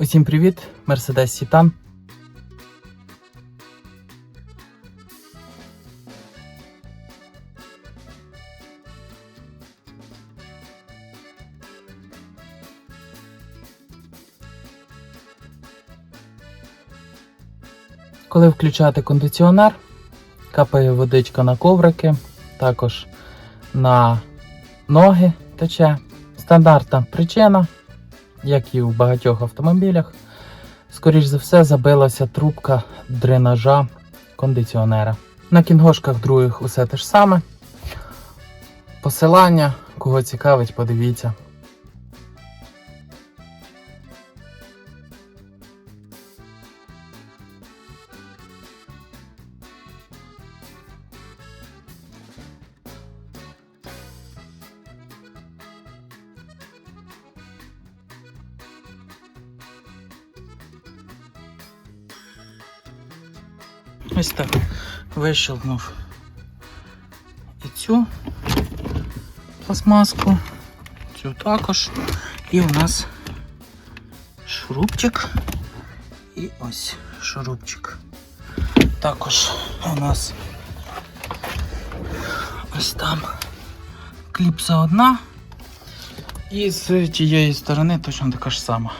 Усім привіт, Мерседес Сітан. Коли включати кондиціонер, капає водичка на коврики, також на ноги тече. Стандартна причина, як і в багатьох автомобілях. Скоріш за все, забилася трубка дренажа кондиціонера. На кінгошках других усе те ж саме. Посилання, кого цікавить, подивіться. Ось так. Вищелкнув і цю пластмаску, цю також. І у нас шурупчик. І ось шурупчик. Також у нас ось там кліпса одна. І з тієї сторони точно така ж сама.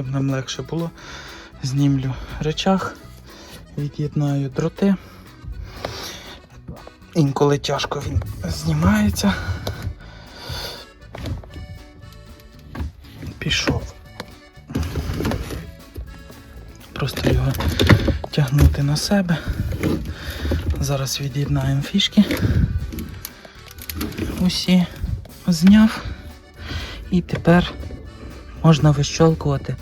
Щоб нам легше було, знімлю речах, від'єднаю дроти. Інколи тяжко він знімається. Пішов. Просто його тягнути на себе. Зараз від'єднаємо фішки. Усі зняв. І тепер можна вищолкувати.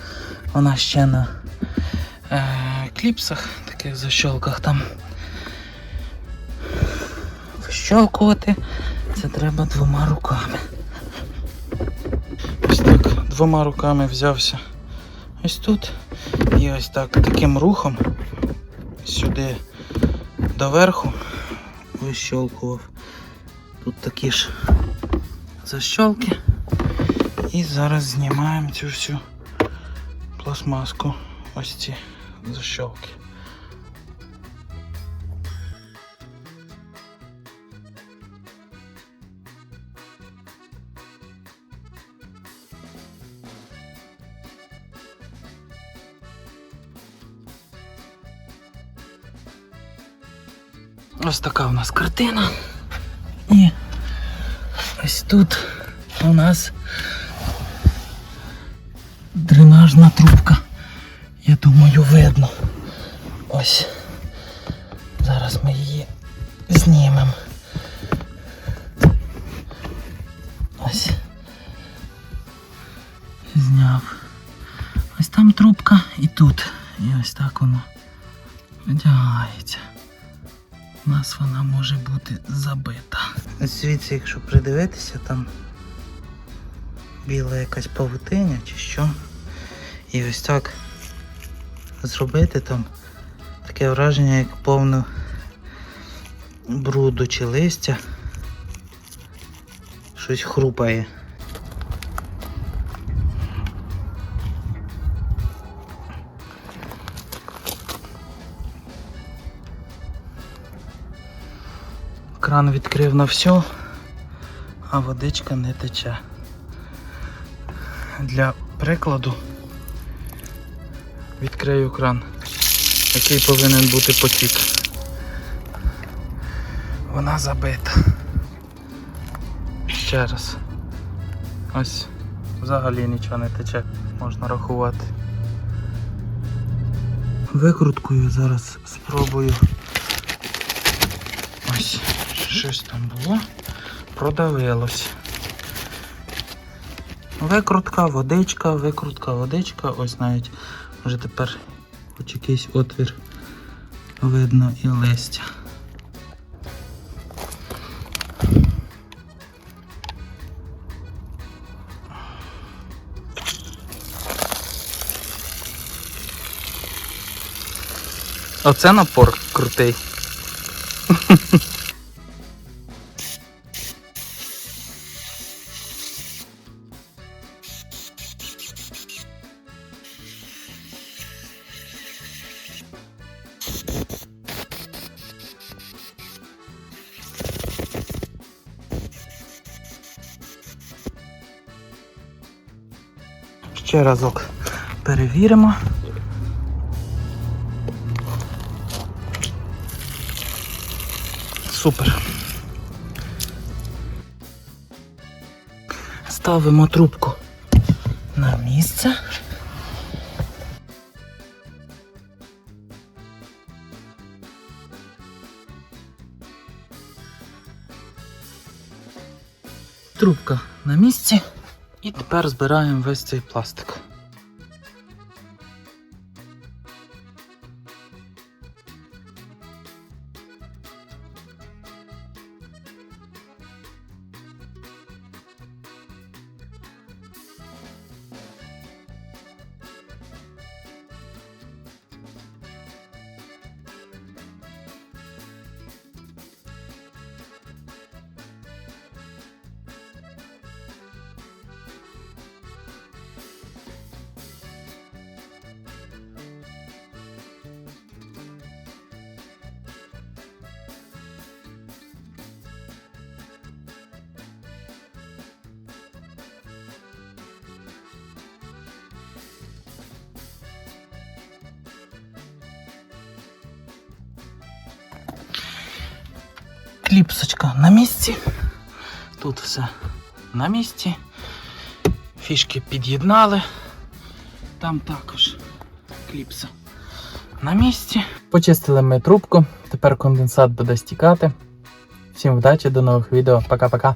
Вона ще на е, кліпсах, таких защолках там. Вищолкувати це треба двома руками. Ось так, двома руками взявся ось тут. І ось так таким рухом сюди доверху вищолкував. Тут такі ж защолки. І зараз знімаємо цю всю пластмаску. Ось ці защолки. Ось така у нас картина. І ось тут у нас дренажна трубка. Я думаю, видно. Ось. Зараз ми її знімемо. Ось. Зняв. Ось там трубка і тут. І ось так воно одягається. У нас вона може бути забита. Ось звідси, якщо придивитися, там біла якась павутиня чи що. І ось так зробити там таке враження, як повно бруду чи листя. Щось хрупає. Кран відкрив на все, а водичка не тече. Для прикладу відкрию кран, який повинен бути потік. Вона забита. Ще раз. Ось взагалі нічого не тече, можна рахувати. Викруткою зараз спробую. Ось щось там було. продавилось. Викрутка, водичка, викрутка, водичка. Ось навіть вже тепер хоч якийсь отвір видно і листя. Оце напор крутий. Ще разок перевіримо. Супер. Ставимо трубку на місце. Трубка на місці. І тепер збираємо весь цей пластик. Кліпсочка на місці. Тут все на місці. Фішки під'єднали. Там також кліпса на місці. Почистили ми трубку. Тепер конденсат буде стікати. Всім вдачі, до нових відео. Пока-пока.